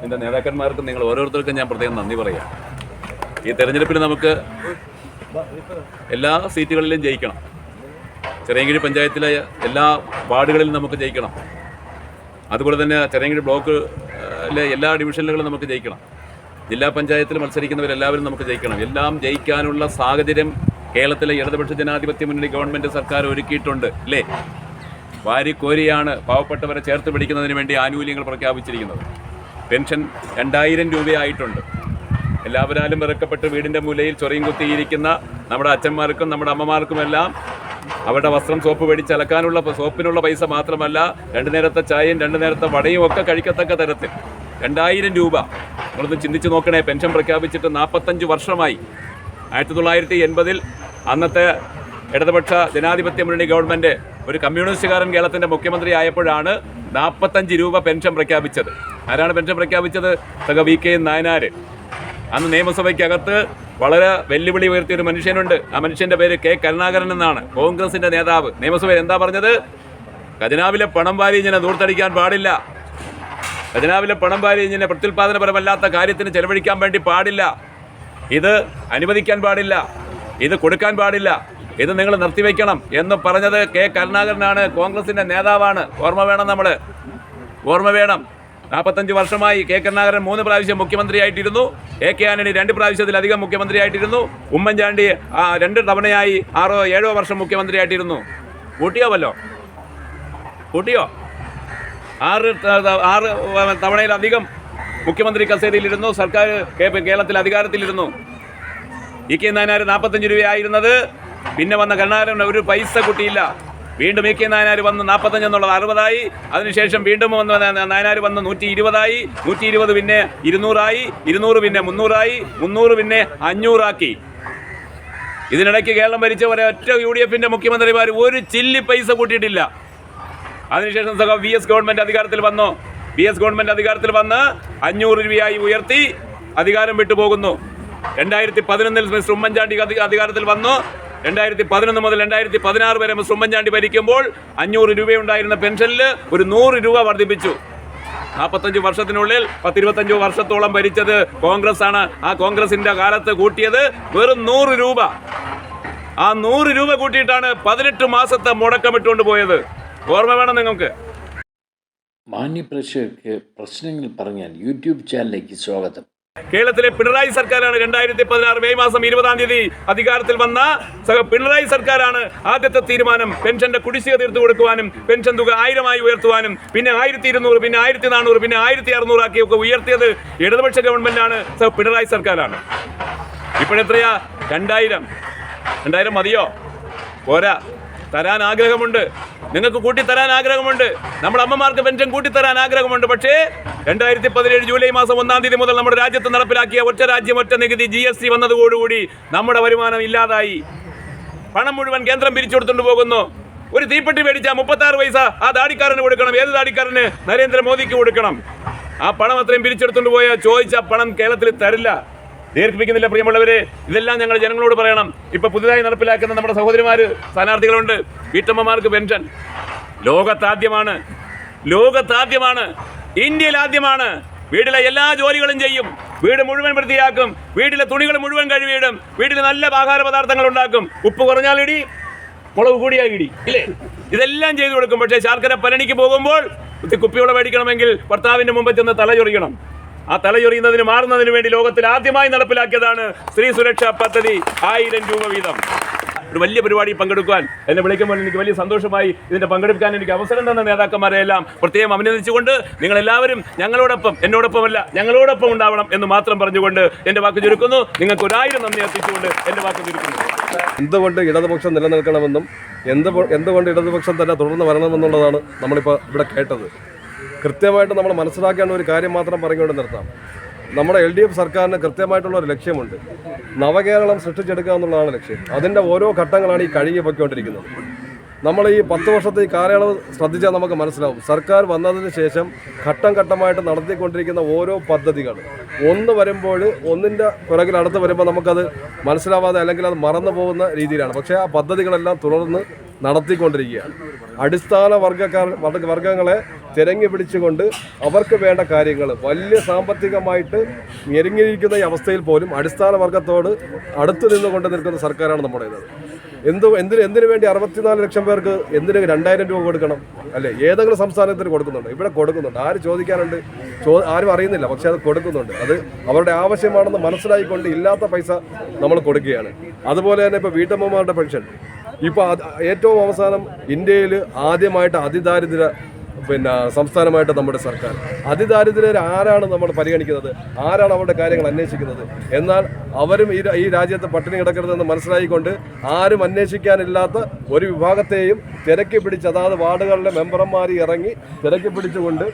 ഇതിന്റെ നേതാക്കന്മാർക്കും നിങ്ങൾ ഓരോരുത്തർക്കും ഞാൻ പ്രത്യേകം നന്ദി പറയാം. ഈ തെരഞ്ഞെടുപ്പിൽ നമുക്ക് എല്ലാ സീറ്റുകളിലും ജയിക്കണം. ചെറിയങ്കിഴി പഞ്ചായത്തിലെ എല്ലാ വാർഡുകളിലും നമുക്ക് ജയിക്കണം. അതുപോലെ തന്നെ ചെറിയങ്കിഴി ബ്ലോക്കിലെ എല്ലാ ഡിവിഷനുകളിലും നമുക്ക് ജയിക്കണം. ജില്ലാ പഞ്ചായത്തിൽ മത്സരിക്കുന്നവരെല്ലാവരും നമുക്ക് ജയിക്കണം. എല്ലാം ജയിക്കാനുള്ള സാഹചര്യം കേരളത്തിലെ ഇടതുപക്ഷ ജനാധിപത്യ മുന്നണി ഗവൺമെന്റ് സർക്കാർ ഒരുക്കിയിട്ടുണ്ട് അല്ലേ വാരിക്കോരിയാണ് പാവപ്പെട്ടവരെ ചേർത്ത് പിടിക്കുന്നതിന് വേണ്ടി ആനുകൂല്യങ്ങൾ പ്രഖ്യാപിച്ചിരിക്കുന്നത്. പെൻഷൻ രണ്ടായിരം രൂപയായിട്ടുണ്ട്. എല്ലാവരാലും വിറക്കപ്പെട്ട് വീടിന്റെ മൂലയിൽ ചൊറിയും കുത്തിയിരിക്കുന്ന നമ്മുടെ അച്ഛന്മാർക്കും നമ്മുടെ അമ്മമാർക്കുമെല്ലാം അവരുടെ വസ്ത്രം സോപ്പ് മേടിച്ച് അലക്കാനുള്ള സോപ്പിനുള്ള പൈസ മാത്രമല്ല രണ്ടു നേരത്തെ ചായയും രണ്ട് നേരത്തെ വടയും ഒക്കെ കഴിക്കത്തക്ക തരത്തിൽ. രണ്ടായിരം രൂപ. നമ്മളൊന്ന് ചിന്തിച്ച് നോക്കണേ പെൻഷൻ പ്രഖ്യാപിച്ചിട്ട് നാൽപ്പത്തഞ്ച് വർഷമായി. ആയിരത്തി തൊള്ളായിരത്തി എൺപതിൽ അന്നത്തെ ഇടതുപക്ഷ ജനാധിപത്യ മുന്നണി ഗവൺമെന്റ് ഒരു കമ്മ്യൂണിസ്റ്റുകാരൻ കേരളത്തിന്റെ മുഖ്യമന്ത്രി ആയപ്പോഴാണ് നാൽപ്പത്തഞ്ച് രൂപ പെൻഷൻ പ്രഖ്യാപിച്ചത്. ആരാണ് പെൻഷൻ പ്രഖ്യാപിച്ചത്? സഖ വി കെ നായനാർ അന്ന് നിയമസഭയ്ക്കകത്ത് വളരെ വെല്ലുവിളി ഉയർത്തിയ ഒരു മനുഷ്യനുണ്ട്. ആ മനുഷ്യന്റെ പേര് കെ കരുണാകരൻ എന്നാണ്. കോൺഗ്രസിന്റെ നേതാവ്. നിയമസഭയിൽ എന്താ പറഞ്ഞത്? ഖജനാവിലെ പണം വാരി ഇങ്ങനെ ദൂർത്തടിക്കാൻ പാടില്ല. ഖജനാവിലെ പണം വാരി ഇങ്ങനെ പ്രത്യുൽപാദനപരമല്ലാത്ത കാര്യത്തിന് ചെലവഴിക്കാൻ വേണ്ടി പാടില്ല. ഇത് അനുവദിക്കാൻ പാടില്ല. ഇത് കൊടുക്കാൻ പാടില്ല. ഇത് നിങ്ങൾ നിർത്തിവെക്കണം എന്ന് പറഞ്ഞത് കെ കരുണാകരനാണ്. കോൺഗ്രസിന്റെ നേതാവാണ്. ഓർമ്മ വേണം നമ്മൾ ഓർമ്മ വേണം. നാൽപ്പത്തഞ്ച് വർഷമായി കെ കരുണാകരൻ മൂന്ന് പ്രാവശ്യം മുഖ്യമന്ത്രിയായിട്ടിരുന്നു. എ കെ ആന്റണി രണ്ട് പ്രാവശ്യത്തിലധികം മുഖ്യമന്ത്രിയായിട്ടിരുന്നു. ഉമ്മൻചാണ്ടി രണ്ട് തവണയായി ആറോ ഏഴോ വർഷം മുഖ്യമന്ത്രിയായിട്ടിരുന്നു. കൂട്ടിയോ വല്ലോ? കൂട്ടിയോ? ആറ് ആറ് തവണയിലധികം മുഖ്യമന്ത്രി കസേരയിലിരുന്നു. സർക്കാർ കേരളത്തിൽ അധികാരത്തിലിരുന്നു. ഇ കെ നായനാർ നാൽപ്പത്തഞ്ച് രൂപയായിരുന്നത്. പിന്നെ വന്ന കരുണാകരൻ ഒരു പൈസ കുട്ടിയില്ല. വീണ്ടും എ കെ നായനാർ വന്ന് നാൽപ്പത്തഞ്ച് എന്നുള്ളത് അറുപതായി. അതിനുശേഷം വീണ്ടും വന്ന് നായനാർ വന്ന് നൂറ്റി ഇരുപതായി നൂറ്റി ഇരുപത് പിന്നെ ഇരുന്നൂറായി. ഇരുന്നൂറ് പിന്നെ മുന്നൂറായി. മുന്നൂറ് പിന്നെ അഞ്ഞൂറാക്കി. ഇതിനിടയ്ക്ക് കേരളം ഭരിച്ച ഒറ്റ യു ഡി എഫിന്റെ മുഖ്യമന്ത്രിമാർ ഒരു ചില്ലി പൈസ കൂട്ടിയിട്ടില്ല. അതിനുശേഷം സഹ വി എസ് ഗവൺമെന്റ് അധികാരത്തിൽ വന്നു. വി എസ് ഗവൺമെന്റ് അധികാരത്തിൽ വന്ന് അഞ്ഞൂറ് രൂപയായി ഉയർത്തി അധികാരം വിട്ടുപോകുന്നു. രണ്ടായിരത്തി പതിനൊന്നിൽ മിസ്റ്റർ ഉമ്മൻചാണ്ടി അധികാരത്തിൽ വന്നു. രണ്ടായിരത്തി പതിനൊന്ന് മുതൽ രണ്ടായിരത്തി പതിനാറ് വരെ മിസ്റ്റർ ഉമ്മൻചാണ്ടി ഭരിക്കുമ്പോൾ അഞ്ഞൂറ് രൂപയുണ്ടായിരുന്ന പെൻഷനിൽ ഒരു നൂറ് രൂപ വർദ്ധിപ്പിച്ചു. നാൽപ്പത്തഞ്ച് വർഷത്തിനുള്ളിൽ പത്തിരുപത്തഞ്ചോ വർഷത്തോളം ഭരിച്ചത് കോൺഗ്രസ് ആണ് ആ കോൺഗ്രസിന്റെ കാലത്ത് കൂട്ടിയത് വെറും നൂറ് രൂപ. ആ നൂറ് രൂപ കൂട്ടിയിട്ടാണ് പതിനെട്ട് മാസത്തെ മുടക്കമിട്ടുകൊണ്ട് പോയത്. ഓർമ്മ വേണം നിങ്ങൾക്ക്. മാന്യപ്രേക്ഷകർക്ക് പ്രശ്നങ്ങൾ പറഞ്ഞാൽ യൂട്യൂബ് ചാനലിലേക്ക് സ്വാഗതം. കേരളത്തിലെ പിണറായി സർക്കാരാണ് രണ്ടായിരത്തി പതിനാറ് മെയ് മാസം ഇരുപതാം തീയതി അധികാരത്തിൽ വന്ന പിണറായി സർക്കാരാണ് ആദ്യത്തെ തീരുമാനം. പെൻഷന്റെ കുടിശ്ശിക തീർത്തു കൊടുക്കുവാനും പെൻഷൻ തുക ആയിരമായി ഉയർത്തുവാനും പിന്നെ ആയിരത്തി ഇരുന്നൂറ് പിന്നെ ആയിരത്തി നാനൂറ് പിന്നെ ആയിരത്തി അറുന്നൂറാക്കി ഒക്കെ ഉയർത്തിയത് ഇടതുപക്ഷ ഗവൺമെന്റാണ് സഹ പിണറായി സർക്കാരാണ്. ഇപ്പോഴെത്രയാ? രണ്ടായിരം. രണ്ടായിരം മതിയോ? പോരാ. തരാൻ ആഗ്രഹമുണ്ട്. നിങ്ങൾക്ക് കൂട്ടിത്തരാൻ ആഗ്രഹമുണ്ട്. നമ്മുടെ അമ്മമാർക്ക് പെൻഷൻ കൂട്ടിത്തരാൻ ആഗ്രഹമുണ്ട്. പക്ഷേ രണ്ടായിരത്തി പതിനേഴ് ജൂലൈ മാസം ഒന്നാം തീയതി മുതൽ നമ്മുടെ രാജ്യത്ത് നടപ്പിലാക്കിയ ഒറ്റ രാജ്യം ഒറ്റ നികുതി ജി എസ് ടി വന്നതോടുകൂടി നമ്മുടെ വരുമാനം ഇല്ലാതായി. പണം മുഴുവൻ കേന്ദ്രം പിരിച്ചുകൊടുത്തുകൊണ്ട് പോകുന്നു. ഒരു തീപ്പെട്ടി മേടിച്ചാൽ മുപ്പത്തി ആറ് പൈസ ആ ദാടിക്കാരന് കൊടുക്കണം. ഏത് ദാടിക്കാരന്? നരേന്ദ്രമോദിക്ക് കൊടുക്കണം. ആ പണം അത്രയും പിരിച്ചെടുത്തുകൊണ്ട് പോയാൽ ചോദിച്ച പണം കേരളത്തിൽ തരില്ല. ദീർഘിപ്പിക്കുന്നില്ല പ്രിയമുള്ളവരെ. ഇതെല്ലാം ഞങ്ങൾ ജനങ്ങളോട് പറയണം. ഇപ്പൊ പുതുതായി നടപ്പിലാക്കുന്ന നമ്മുടെ സഹോദരിമാര് സ്ഥാനാർത്ഥികളുണ്ട്. വീട്ടമ്മമാർക്ക് പെൻഷൻ. ലോകത്താദ്യമാണ്. ലോകത്താദ്യമാണ്. ഇന്ത്യയിൽ ആദ്യമാണ് വീട്ടിലെ എല്ലാ ജോലികളും ചെയ്യും. വീട് മുഴുവൻ വൃത്തിയാക്കും. വീട്ടിലെ തുണികൾ മുഴുവൻ കഴുകിയിടും. വീട്ടിൽ നല്ല ആഹാര പദാർത്ഥങ്ങൾ ഉണ്ടാക്കും. ഉപ്പ് കുറഞ്ഞാൽ ഇടി മുളക് കൂടിയാൽ ഇടി. ഇല്ലേ? ഇതെല്ലാം ചെയ്തു കൊടുക്കും. പക്ഷേ ശർക്കര പലണിക്ക് പോകുമ്പോൾ കുപ്പിയോടെ മേടിക്കണമെങ്കിൽ ഭർത്താവിന്റെ മുമ്പ് ചെന്ന് തല ചൊറിയണം. ആ തലയൊറിയുന്നതിന് മാറുന്നതിന് വേണ്ടി ലോകത്തിൽ ആദ്യമായി നടപ്പിലാക്കിയതാണ് സ്ത്രീ സുരക്ഷാ പദ്ധതി. ആയിരം രൂപ വീതം. ഒരു വലിയ പരിപാടി പങ്കെടുക്കുവാൻ എന്നെ വിളിക്കുമ്പോൾ എനിക്ക് വലിയ സന്തോഷമായി ഇതിന്റെ പങ്കെടുക്കാൻ എനിക്ക് അവസരം തന്ന നേതാക്കന്മാരെ എല്ലാം പ്രത്യേകം അഭിനന്ദിച്ചുകൊണ്ട് നിങ്ങൾ എല്ലാവരും ഞങ്ങളോടൊപ്പം എന്നോടൊപ്പമല്ല ഞങ്ങളോടൊപ്പം ഉണ്ടാവണം എന്ന് മാത്രം പറഞ്ഞുകൊണ്ട് എന്റെ വാക്ക് ചുരുക്കുന്നു. നിങ്ങൾക്ക് ഒരായിരം നന്ദി എത്തിച്ചുകൊണ്ട് എന്റെ വാക്ക് ചുരുക്കുന്നു. എന്തുകൊണ്ട് ഇടതുപക്ഷം നിലനിൽക്കണമെന്നും എന്ത് എന്തുകൊണ്ട് ഇടതുപക്ഷം തന്നെ തുടർന്ന് വരണമെന്നുള്ളതാണ് നമ്മളിപ്പോൾ ഇവിടെ കേട്ടത്. കൃത്യമായിട്ട് നമ്മൾ മനസ്സിലാക്കേണ്ട ഒരു കാര്യം മാത്രം പറഞ്ഞുകൊണ്ട് നിർത്താം. നമ്മുടെ എൽ ഡി എഫ് സർക്കാരിന് കൃത്യമായിട്ടുള്ള ഒരു ലക്ഷ്യമുണ്ട്. നവകേരളം സൃഷ്ടിച്ചെടുക്കുക എന്നുള്ളതാണ് ലക്ഷ്യം. അതിന്റെ ഓരോ ഘട്ടങ്ങളാണ് ഈ കഴുകി പൊയ്ക്കൊണ്ടിരിക്കുന്നത് നമ്മൾ ഈ പത്ത് വർഷത്തെ ഈ കാലയളവ് ശ്രദ്ധിച്ചാൽ നമുക്ക് മനസ്സിലാവും. സർക്കാർ വന്നതിന് ശേഷം ഘട്ടം ഘട്ടമായിട്ട് നടത്തിക്കൊണ്ടിരിക്കുന്ന ഓരോ പദ്ധതികൾ. ഒന്ന് വരുമ്പോൾ ഒന്നിന്റെ പുറകിൽ അടുത്ത് വരുമ്പോൾ നമുക്കത് മനസ്സിലാവാതെ അല്ലെങ്കിൽ അത് മറന്നു പോകുന്ന രീതിയിലാണ്. പക്ഷേ ആ പദ്ധതികളെല്ലാം തുടർന്ന് നടത്തിക്കൊണ്ടിരിക്കുകയാണ് അടിസ്ഥാന വർഗക്കാർ വർഗങ്ങളെ തിരഞ്ഞു പിടിച്ചുകൊണ്ട് അവർക്ക് വേണ്ട കാര്യങ്ങൾ വലിയ സാമ്പത്തികമായിട്ട് ഞെരുങ്ങിയിരിക്കുന്ന ഈ അവസ്ഥയിൽ പോലും അടിസ്ഥാന വർഗത്തോട് അടുത്ത് നിന്നുകൊണ്ട് നിൽക്കുന്ന സർക്കാരാണ് നമ്മുടേത് എന്ത് എന്തിന് എന്തിനു വേണ്ടി അറുപത്തിനാല് ലക്ഷം പേർക്ക് എന്തിന് രണ്ടായിരം രൂപ കൊടുക്കണം? അല്ലേ? ഏതെങ്കിലും സംസ്ഥാനത്തിന് കൊടുക്കുന്നുണ്ട്. ഇവിടെ കൊടുക്കുന്നുണ്ട്. ആര് ചോദിക്കാനുണ്ട് ചോ ആരും അറിയുന്നില്ല. പക്ഷെ അത് കൊടുക്കുന്നുണ്ട്. അത് അവരുടെ ആവശ്യമാണെന്ന് മനസ്സിലായിക്കൊണ്ട് ഇല്ലാത്ത പൈസ നമ്മൾ കൊടുക്കുകയാണ്. അതുപോലെ തന്നെ ഇപ്പോൾ വീട്ടമ്മമാരുടെ പെൻഷൻ. ഇപ്പോൾ ഏറ്റവും അവസാനം ഇന്ത്യയിൽ ആദ്യമായിട്ട് അതിദാരിദ്ര്യ പിന്നെ സംസ്ഥാനമായിട്ട് നമ്മുടെ സർക്കാർ. അതിദാരിദ്ര്യർ ആരാണ് നമ്മൾ പരിഗണിക്കുന്നത്? ആരാണ് അവരുടെ കാര്യങ്ങൾ അന്വേഷിക്കുന്നത്? എന്നാൽ അവരും ഈ ഈ രാജ്യത്ത് പട്ടിണി കിടക്കരുതെന്ന് മനസ്സിലായിക്കൊണ്ട് ആരും അന്വേഷിക്കാനില്ലാത്ത ഒരു വിഭാഗത്തെയും തിരക്കി പിടിച്ച് അതാത് വാർഡുകളിലെ മെമ്പർമാർ ഇറങ്ങി തിരക്കി പിടിച്ചുകൊണ്ട്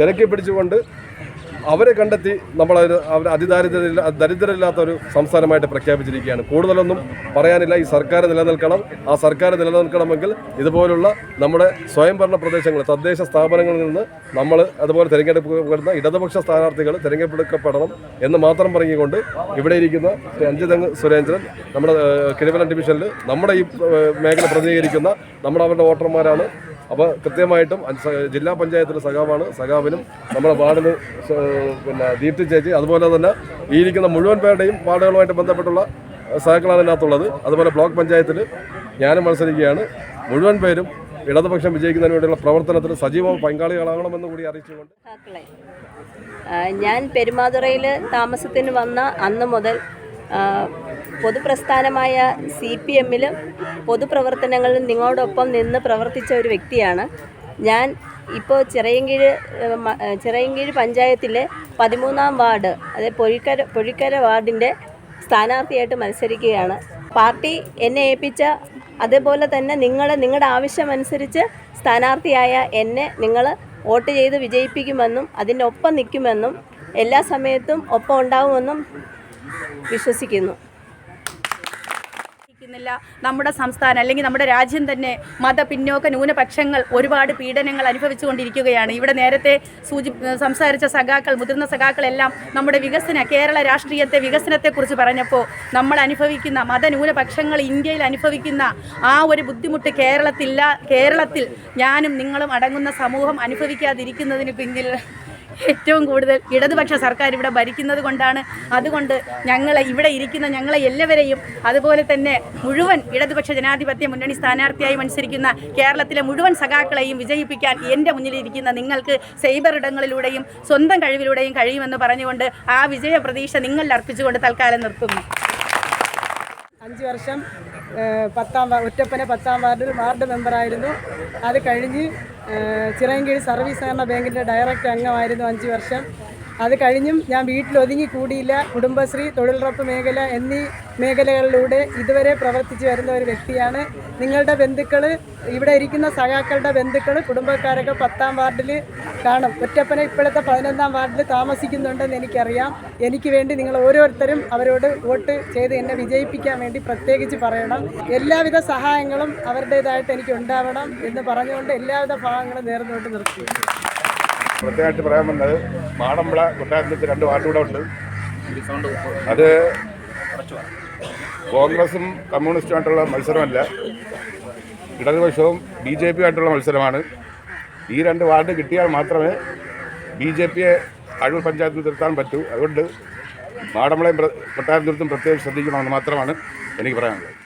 തിരക്കി പിടിച്ചുകൊണ്ട് അവരെ കണ്ടെത്തി നമ്മൾ അവർ അതിദാരിദ്ര്യ ദരിദ്രരില്ലാത്ത ഒരു സംസ്ഥാനമായിട്ട് പ്രഖ്യാപിച്ചിരിക്കുകയാണ്. കൂടുതലൊന്നും പറയാനില്ല. ഈ സർക്കാർ നിലനിൽക്കണം. ആ സർക്കാർ നിലനിൽക്കണമെങ്കിൽ ഇതുപോലുള്ള നമ്മുടെ സ്വയംഭരണ പ്രദേശങ്ങൾ തദ്ദേശ സ്ഥാപനങ്ങളിൽ നിന്ന് നമ്മൾ അതുപോലെ തിരഞ്ഞെടുക്കപ്പെടുന്ന ഇടതുപക്ഷ സ്ഥാനാർത്ഥികൾ തിരഞ്ഞെടുക്കപ്പെടണം എന്ന് മാത്രം പറഞ്ഞുകൊണ്ട് ഇവിടെ ഇരിക്കുന്ന ശ്രീ അഞ്ചുതങ്ങ് സുരേന്ദ്രൻ നമ്മുടെ കിഴവലം ഡിവിഷനിൽ നമ്മുടെ ഈ മേഖല പ്രതിനിധീകരിക്കുന്ന നമ്മുടെ അവരുടെ വോട്ടർമാരാണ് അപ്പോൾ കൃത്യമായിട്ടും ജില്ലാ പഞ്ചായത്തിലെ സഖാവാണ്. സഖാവിനും നമ്മുടെ വാർഡിന് പിന്നെ ദീപ്തി ചേച്ചി അതുപോലെ തന്നെ ഈ ഇരിക്കുന്ന മുഴുവൻ പേരുടെയും വാർഡുകളുമായിട്ട് ബന്ധപ്പെട്ടുള്ള സഹാക്കളാണ് ഇതിനകത്തുള്ളത്. അതുപോലെ ബ്ലോക്ക് പഞ്ചായത്തിൽ ഞാനും മത്സരിക്കുകയാണ്. മുഴുവൻ പേരും ഇടതുപക്ഷം വിജയിക്കുന്നതിന് വേണ്ടിയുള്ള പ്രവർത്തനത്തിൽ സജീവ പങ്കാളികളാകണമെന്ന് കൂടി അറിയിച്ചുകൊണ്ട്. ഞാൻ പെരുമാതുറയിൽ താമസത്തിന് വന്ന അന്ന് മുതൽ പൊതുപ്രസ്ഥാനമായ സി പി എമ്മിലും പൊതുപ്രവർത്തനങ്ങളിൽ നിങ്ങളോടൊപ്പം നിന്ന് പ്രവർത്തിച്ച ഒരു വ്യക്തിയാണ്. ഞാൻ ഇപ്പോൾ ചിറയൻകീഴ് ചിറയൻകീഴ് പഞ്ചായത്തിലെ പതിമൂന്നാം വാർഡ് അതായത് പൊഴിക്കര പൊഴിക്കര വാർഡിന്റെ സ്ഥാനാർത്ഥിയായിട്ട് മത്സരിക്കുകയാണ്. പാർട്ടി എന്നെ ഏൽപ്പിച്ച അതേപോലെ തന്നെ നിങ്ങൾ നിങ്ങളുടെ ആവശ്യമനുസരിച്ച് സ്ഥാനാർത്ഥിയായ എന്നെ നിങ്ങൾ വോട്ട് ചെയ്ത് വിജയിപ്പിക്കുമെന്നും അതിന്റെ ഒപ്പം നിൽക്കുമെന്നും എല്ലാ സമയത്തും ഒപ്പം ഉണ്ടാവുമെന്നും വിശ്വസിക്കുന്നു. ില്ല നമ്മുടെ സംസ്ഥാനം അല്ലെങ്കിൽ നമ്മുടെ രാജ്യം തന്നെ മത പിന്നോക്ക ന്യൂനപക്ഷങ്ങൾ ഒരുപാട് പീഡനങ്ങൾ അനുഭവിച്ചുകൊണ്ടിരിക്കുകയാണ്. ഇവിടെ നേരത്തെ സൂചി സംസാരിച്ച സഖാക്കൾ മുതിർന്ന സഖാക്കളെല്ലാം നമ്മുടെ വികസന കേരള രാഷ്ട്രീയത്തെ വികസനത്തെക്കുറിച്ച് പറഞ്ഞപ്പോൾ നമ്മൾ അനുഭവിക്കുന്ന മത ന്യൂനപക്ഷങ്ങൾ ഇന്ത്യയിൽ അനുഭവിക്കുന്ന ആ ഒരു ബുദ്ധിമുട്ട് കേരളത്തില്ല കേരളത്തിൽ ഞാനും നിങ്ങളും അടങ്ങുന്ന സമൂഹം അനുഭവിക്കാതിരിക്കുന്നതിന് പിന്നിൽ ഏറ്റവും കൂടുതൽ ഇടതുപക്ഷ സർക്കാർ ഇവിടെ ഭരിക്കുന്നത് കൊണ്ടാണ്. അതുകൊണ്ട് ഞങ്ങളെ ഇവിടെ ഇരിക്കുന്ന ഞങ്ങളെ എല്ലാവരെയും അതുപോലെ തന്നെ മുഴുവൻ ഇടതുപക്ഷ ജനാധിപത്യ മുന്നണി സ്ഥാനാർത്ഥിയായി മത്സരിക്കുന്ന കേരളത്തിലെ മുഴുവൻ സഖാക്കളെയും വിജയിപ്പിക്കാൻ എന്റെ മുന്നിലിരിക്കുന്ന നിങ്ങൾക്ക് സൈബർ ഇടങ്ങളിലൂടെയും സ്വന്തം കഴിവിലൂടെയും കഴിയുമെന്ന് പറഞ്ഞുകൊണ്ട് ആ വിജയ പ്രതീക്ഷ നിങ്ങളിൽ അർപ്പിച്ചുകൊണ്ട് തൽക്കാലം നിർത്തുന്നു. അഞ്ച് വർഷം പത്താം ഒറ്റപ്പന പത്താം വാർഡിൽ വാർഡ് മെമ്പറായിരുന്നു. അത് കഴിഞ്ഞ് ചിറയൻകീഴ് സർവീസ് സഹകരണ ബാങ്കിന്റെ ഡയറക്റ്റ് അംഗമായിരുന്നു അഞ്ച് വർഷം. അത് കഴിഞ്ഞും ഞാൻ വീട്ടിൽ ഒതുങ്ങി കൂടിയില്ല കുടുംബശ്രീ തൊഴിലുറപ്പ് മേഖല എന്നീ മേഖലകളിലൂടെ ഇതുവരെ പ്രവർത്തിച്ചു വരുന്ന ഒരു വ്യക്തിയാണ്. നിങ്ങളുടെ ബന്ധുക്കൾ ഇവിടെ ഇരിക്കുന്ന സഖാക്കളുടെ ബന്ധുക്കൾ കുടുംബക്കാരൊക്കെ പത്താം വാർഡിൽ കാണും. ഒറ്റപ്പന ഇപ്പോഴത്തെ പതിനൊന്നാം വാർഡിൽ താമസിക്കുന്നുണ്ടെന്ന് എനിക്കറിയാം. എനിക്ക് വേണ്ടി നിങ്ങൾ ഓരോരുത്തരും അവരോട് വോട്ട് ചെയ്ത് എന്നെ വിജയിപ്പിക്കാൻ വേണ്ടി പ്രത്യേകിച്ച് പറയണം. എല്ലാവിധ സഹായങ്ങളും അവരുടേതായിട്ട് എനിക്ക് ഉണ്ടാവണം എന്ന് പറഞ്ഞുകൊണ്ട് എല്ലാവിധ ഭാഗങ്ങളും നേർന്നുകൊണ്ട് നിർത്തി. പ്രത്യേകമായിട്ട് പറയാൻ വന്നത് മാടമ്പള കൊട്ടാരത്തിൽ രണ്ട് വാർഡ് കൂടെ ഉണ്ട്. അത് കോൺഗ്രസും കമ്മ്യൂണിസ്റ്റുമായിട്ടുള്ള മത്സരമല്ല. ഇടതുപക്ഷവും ബി ജെ പി ആയിട്ടുള്ള മത്സരമാണ്. ഈ രണ്ട് വാർഡ് കിട്ടിയാൽ മാത്രമേ ബി ജെ പിയെ അഴൂർ പഞ്ചായത്തിൽ നിർത്താൻ പറ്റൂ. അതുകൊണ്ട് മാടമ്പളയും പ്ര- കൊട്ടാരത്തും പ്രത്യേകം ശ്രദ്ധിക്കണമെന്ന് മാത്രമാണ് എനിക്ക് പറയാനുള്ളത്.